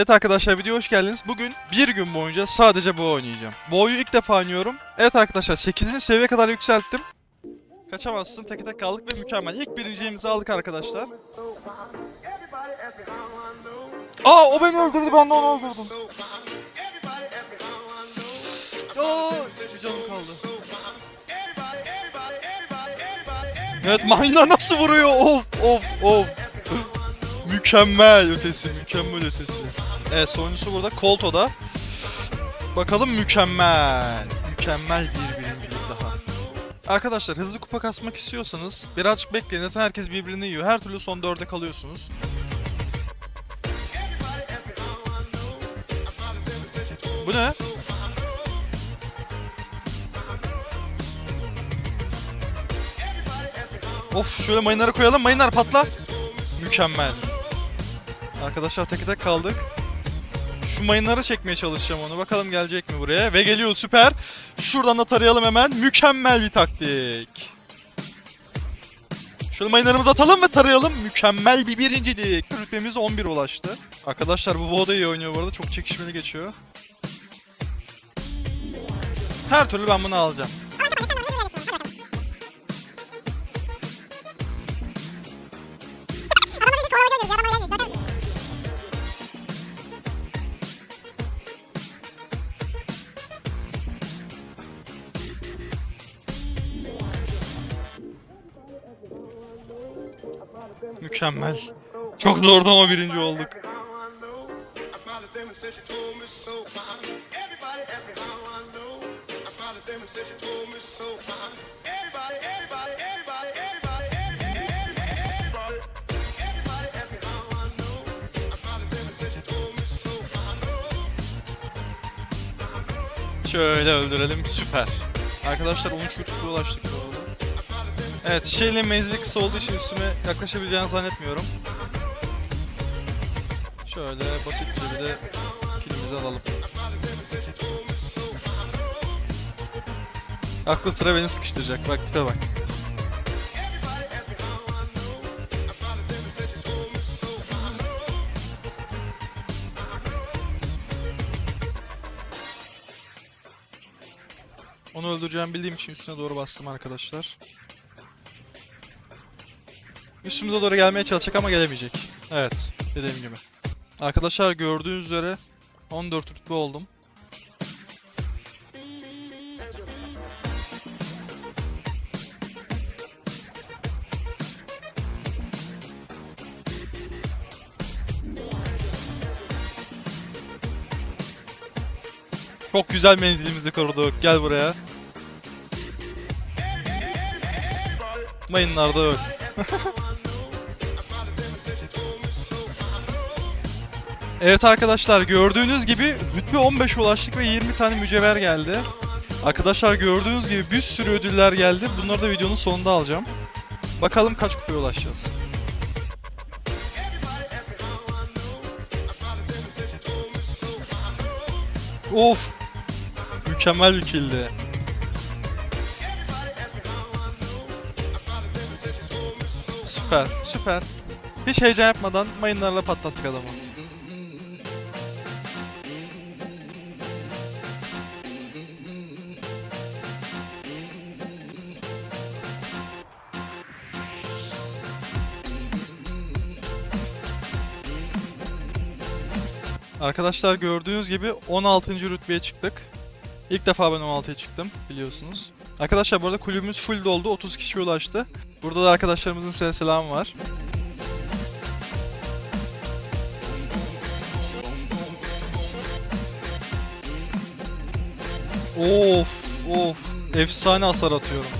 Evet arkadaşlar videoya hoş geldiniz. Bugün bir gün boyunca sadece bu oynayacağım. Bu oyunu ilk defa oynuyorum. Evet arkadaşlar 8. seviye kadar yükselttim. Kaçamazsın tek tek kaldık ve mükemmel. İlk birinciliğimizi aldık arkadaşlar. Aa o beni öldürdü ben de onu öldürdüm. Aa bir canım kaldı. Evet mayınlar nasıl vuruyor? Of of of. mükemmel ötesi, mükemmel ötesi. Evet sonuncusu burada Kolto'da. Bakalım mükemmel. Mükemmel bir birincilik daha. Arkadaşlar hızlı kupa kasmak istiyorsanız birazcık bekleyin. Zaten herkes birbirini yiyor. Her türlü son dörde kalıyorsunuz. Bu ne? Of şöyle mayınları koyalım. Mayınlar patla. Mükemmel. Arkadaşlar tek tek kaldık. Şu mayınları çekmeye çalışacağım onu. Bakalım gelecek mi buraya. Ve geliyor süper. Şuradan da tarayalım hemen. Mükemmel bir taktik. Şöyle mayınlarımızı atalım ve tarayalım. Mükemmel bir birincilik. Rütbemiz 11 ulaştı. Arkadaşlar bu Bo da iyi oynuyor bu arada. Çok çekişmeli geçiyor. Her türlü ben bunu alacağım. Mükemmel. Çok zordu ama birinci olduk. Şöyle öldürelim. Süper. Arkadaşlar 13 YouTube'a ulaştık. Evet, şeyle menzili kısa olduğu için üstüme yaklaşabileceğini zannetmiyorum. Şöyle basitçe bir de kilimizi alalım. Aklı sıra beni sıkıştıracak. Bak tipe bak. Onu öldüreceğimi bildiğim için üstüne doğru bastım arkadaşlar. Üstümüze doğru gelmeye çalışacak ama gelemeyecek. Evet, dediğim gibi. Arkadaşlar gördüğünüz üzere 14 rütbe oldum. Çok güzel menzilimizi koruduk. Gel buraya. Mayınlarda öl. Evet arkadaşlar gördüğünüz gibi rütbe 15 ulaştık ve 20 tane mücevher geldi. Arkadaşlar gördüğünüz gibi bir sürü ödüller geldi. Bunları da videonun sonunda alacağım. Bakalım kaç kupaya ulaşacağız. Of! Mükemmel bir kildi. Süper, süper. Hiç heyecan yapmadan mayınlarla patlattık adamı. Arkadaşlar gördüğünüz gibi 16. rütbeye çıktık. İlk defa ben 16'ya çıktım biliyorsunuz. Arkadaşlar bu arada kulübümüz full doldu. 30 kişiye ulaştı. Burada da arkadaşlarımızın size selamı var. Of of efsane hasar atıyorum.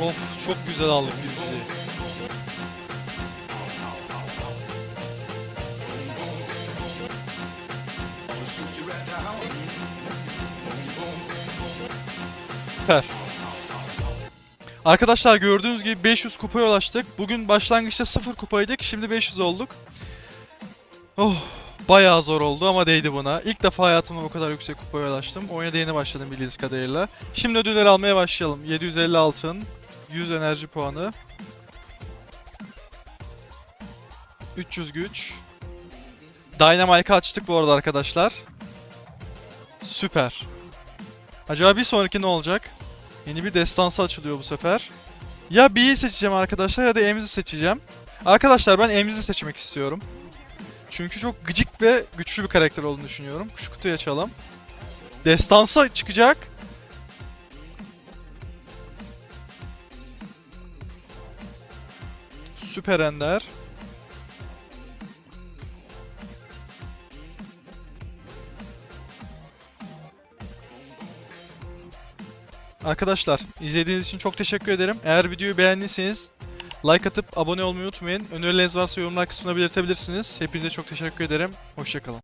Of çok güzel aldık birinciliği. Süper. Arkadaşlar gördüğünüz gibi 500 kupaya ulaştık. Bugün başlangıçta 0 kupaydık. Şimdi 500 olduk. Oh Bayağı zor oldu ama değdi buna. İlk defa hayatımda bu kadar yüksek kupaya ulaştım. Oyuna yeni başladım bildiğiniz kadarıyla. Şimdi ödülleri almaya başlayalım. 750 altın, 100 enerji puanı, 300 güç. Dynamite'ı açtık bu arada arkadaşlar. Süper. Acaba bir sonraki ne olacak? Yeni bir destansı açılıyor bu sefer. Ya B'yi seçeceğim arkadaşlar ya da Emz'i seçeceğim. Arkadaşlar ben Emz'i seçmek istiyorum. Çünkü çok gıcık ve güçlü bir karakter olduğunu düşünüyorum. Şu kutuyu açalım. Destansı çıkacak. Süper Ender. Arkadaşlar izlediğiniz için çok teşekkür ederim. Eğer videoyu beğendiyseniz like atıp abone olmayı unutmayın. Önerileriniz varsa yorumlar kısmına belirtebilirsiniz. Hepinize çok teşekkür ederim. Hoşçakalın.